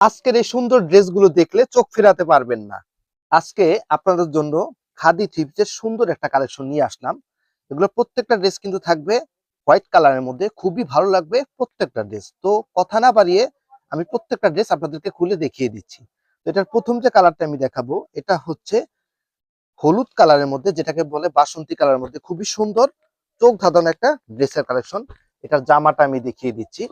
আজকের এই সুন্দর ড্রেসগুলো দেখলে চোখ ফেরাতে পারবেন না। আজকে আপনাদের জন্য খাদি থ্রিপসের সুন্দর একটা কালেকশন নিয়ে আসলাম। এগুলো প্রত্যেকটা ড্রেস কিন্তু থাকবে হোয়াইট কালারের মধ্যে, খুবই ভালো লাগবে প্রত্যেকটা ড্রেস। তো কথা না বাড়িয়ে আমি প্রত্যেকটা ড্রেস আপনাদেরকে খুলে দেখিয়ে দিচ্ছি। তো এটার প্রথম যে কালারটা আমি দেখাবো, এটা হচ্ছে হলুদ কালারের মধ্যে, যেটাকে বলে বাসন্তী কালারের মধ্যে। খুবই সুন্দর, চোখ ধাঁধানো একটা ড্রেসের কালেকশন। এটার জামাটা আমি দেখিয়ে দিচ্ছি।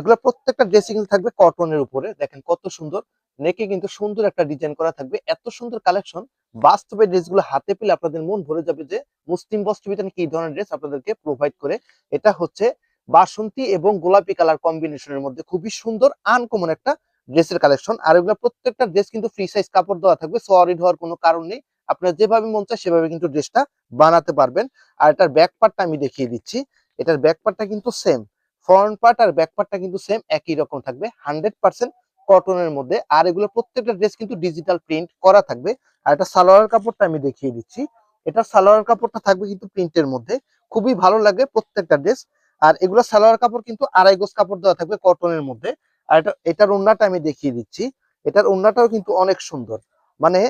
এগুলো প্রত্যেকটা ড্রেসিং থাকবে কটনের উপরে। দেখেন কত সুন্দর। নেকে কিন্তু সুন্দর একটা ডিজাইন করা থাকবে। এত সুন্দর কালেকশন বাস্তবে ড্রেসগুলো হাতে পেলে আপনাদের মন ভরে যাবে যে মুসলিম বস্ত্রবিতানে কি ধরনের ড্রেস আপনাদেরকে প্রোভাইড করে। এটা হচ্ছে বাসন্তী এবং গোলাপি কালার কম্বিনেশনের মধ্যে খুবই সুন্দর আনকমন একটা ড্রেসের কালেকশন আর এগুলো প্রত্যেকটা ড্রেস কিন্তু ফ্রি সাইজ কাপড় দেওয়া থাকবে। সরিড হওয়ার কোনো কারণ নেই। আপনার যেভাবে মন চায় সেভাবে কিন্তু ড্রেসটা বানাতে পারবেন। আর এটার ব্যাক পার্টটা আমি দেখিয়ে দিচ্ছি। এটার ব্যাক পার্টটা কিন্তু সেম ফ্রন্ট পার্ট আর ব্যাক পার্টটা কিন্তু সেম একই রকম থাকবে। হান্ড্রেড পার্সেন্ট কটনের মধ্যে। আর এগুলো প্রত্যেকটা ড্রেস কিন্তু ডিজিটাল প্রিন্ট করা থাকবে। আর এটা সালোয়ার কাপড়টা আমি দেখিয়ে দিচ্ছি। এটা সালোয়ার কাপড়টা থাকবে কিন্তু প্রিন্টের মধ্যে। খুবই ভালো লাগে প্রত্যেকটা ড্রেস আর এগুলো সালোয়ার কাপড় কিন্তু আড়াই গোজ কাপড় দেওয়া থাকবে কটনের মধ্যে। আর এটা, এটার ওন্নাটা আমি দেখিয়ে দিচ্ছি। এটার ওন্নাটাও কিন্তু অনেক সুন্দর। মানে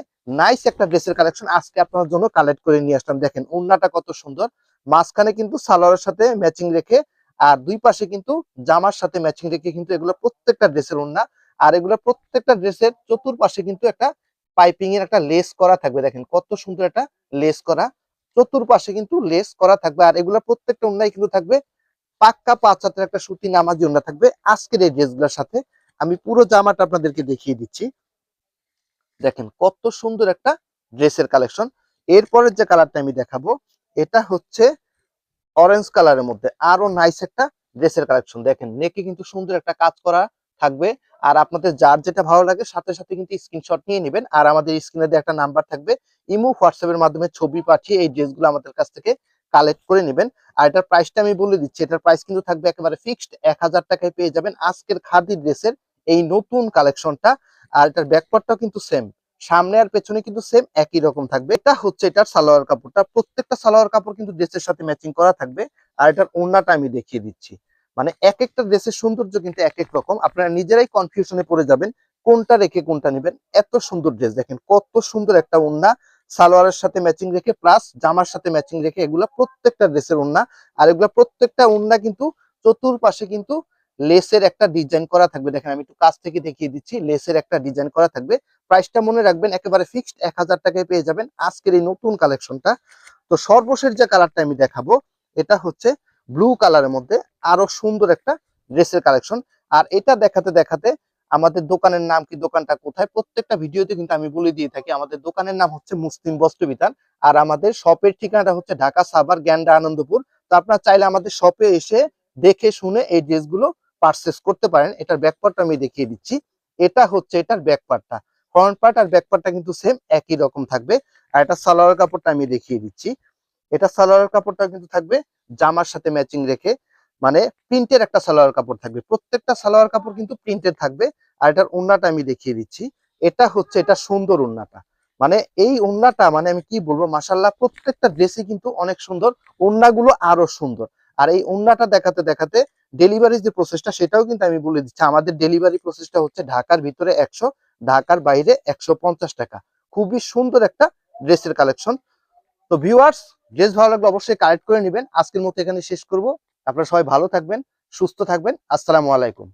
নাইস একটা ড্রেসের কালেকশন আজকে আপনার জন্য কালেক্ট করে নিয়ে আসলাম। দেখেন ওন্নাটা কত সুন্দর। মাঝখানে কিন্তু সালোয়ারের সাথে ম্যাচিং রেখে আর দুই পাশে কিন্তু জামার সাথে ম্যাচিং রেখে কিন্তু এগুলো প্রত্যেকটা ড্রেসের ওড়না, আর এগুলো প্রত্যেকটা ড্রেসের চতুর্পাশে কিন্তু একটা পাইপিং এর একটা লেস করা থাকবে। দেখেন কত সুন্দর একটা লেস করা, চতুর্পাশে কিন্তু লেস করা থাকবে। আর এগুলো প্রত্যেকটা ওন্নাই কিন্তু থাকবে পাক্কা পাঁচ একটা সুতি নামাজি ওন্না থাকবে আজকের এই ড্রেসগুলোর সাথে। আমি পুরো জামাটা আপনাদেরকে দেখিয়ে দিচ্ছি। দেখেন কত সুন্দর একটা ড্রেসের কালেকশন এরপরের যে কালারটা আমি দেখাবো, এটা হচ্ছে অরেঞ্জ কালারের মধ্যে আরও নাইস একটা ড্রেসের কালেকশন দেখেন নেকে কিন্তু সুন্দর একটা কাজ করা থাকবে। আর আপনাদের যার যেটা ভালো লাগে, সাথে সাথে কিন্তু স্ক্রিনশট নিয়ে নেবেন। আর আমাদের স্ক্রিনে একটা নাম্বার থাকবে। ইমো, হোয়াটসঅ্যাপের মাধ্যমে ছবি পাঠিয়ে এই ড্রেসগুলো আমাদের কাছ থেকে কালেক্ট করে নেবেন। আর এটার প্রাইসটা আমি বলে দিচ্ছি। এটার প্রাইস কিন্তু থাকবে একেবারে ফিক্সড এক হাজার টাকায় পেয়ে যাবেন আজকের খাদি ড্রেসের এই নতুন কালেকশনটা আর এটার ব্যাকপার্টটাও কিন্তু সেম সামনে আর পেছনে কিন্তু সেম একই রকম থাকবে। এটা হচ্ছে এটার সালোয়ার কাপড়টা। প্রত্যেকটা সালোয়ার কাপড় কিন্তু ড্রেসের সাথে ম্যাচিং করা থাকবে। আর এটার ওড়নাটা আমি দেখিয়ে দিচ্ছি। মানে এক একটা ড্রেসের সৌন্দর্য কিন্তু এক এক রকম। আপনারা নিজেরাই কনফিউশনে পড়ে যাবেন, কোনটা রেখে কোনটা নেবেন। এত সুন্দর ড্রেস দেখেন কত সুন্দর একটা ওড়না। সালোয়ারের সাথে ম্যাচিং রেখে প্লাস জামার সাথে ম্যাচিং রেখে, এগুলা প্রত্যেকটা ড্রেসের ওড়না। আর এগুলা প্রত্যেকটা ওড়না কিন্তু চতুর্পাশে কিন্তু লেসের একটা ডিজাইন করা থাকবে। দেখেন, আমি একটু কাছ থেকে দেখিয়ে দিচ্ছি। লেসের একটা ডিজাইন করা থাকবে। প্রাইসটা মনে রাখবেন, একেবারে ফিক্সড এক হাজার টাকায় পেয়ে যাবেন আজকের এই নতুন কালেকশনটা তো সর্বশেষ যে কালারটা আমি দেখাবো, এটা হচ্ছে ব্লু কালারের মধ্যে আরও সুন্দর একটা ড্রেসের কালেকশন আর এটা দেখাতে দেখাতে আমাদের দোকানের নাম কি, দোকানটা কোথায়, প্রত্যেকটা ভিডিওতে কিন্তু আমি বলে দিয়ে থাকি, আমাদের দোকানের নাম হচ্ছে মুসলিম বস্ত্র বিতান। আর আমাদের শপের ঠিকানাটা হচ্ছে ঢাকা সাভার, গ্যান্ডা আনন্দপুর। তো আপনারা চাইলে আমাদের শপে এসে দেখে শুনে এই ড্রেসগুলো পারচেস করতে পারেন, এটার ব্যাকপার্টটা আমি দেখিয়ে দিচ্ছি। এটা হচ্ছে এটার ব্যাকপার্টটা ফ্রন্ট পার্ট আর ব্যাক পার্টটা কিন্তু সেম একই রকম থাকবে। আর এটা সালোয়ার কাপড়টা আমি দেখিয়ে দিচ্ছি। এটা সালোয়ার কাপড়টা কিন্তু থাকবে জামার সাথে ম্যাচিং রেখে। মানে প্রিন্টের একটা সালোয়ার কাপড় থাকবে। প্রত্যেকটা সালোয়ার কাপড় কিন্তু প্রিন্টের থাকবে। আর এটার ওন্নাটা আমি দেখিয়ে দিচ্ছি। এটা হচ্ছে এটা সুন্দর ওন্নাটা মানে এই ওন্নাটা মানে আমি কি বলব? মাসাল্লাহ প্রত্যেকটা ড্রেসই কিন্তু অনেক সুন্দর। ওন্নাগুলো আরও সুন্দর। আর এই ওন্নাটা দেখাতে দেখাতে ডেলিভারি যে প্রসেসটা সেটাও কিন্তু আমি বলে দিচ্ছি। আমাদের ডেলিভারি প্রসেসটা হচ্ছে ঢাকার ভিতরে একশো, ঢাকার বাইরে একশো পঞ্চাশ টাকা। খুবই সুন্দর একটা ড্রেসের কালেকশন তো ভিউয়ার্স ড্রেস ভালো লাগলে অবশ্যই কালেক্ট করে নেবেন। আজকের মতো এখানে শেষ করব। আপনারা সবাই ভালো থাকবেন, সুস্থ থাকবেন। আসসালামু আলাইকুম।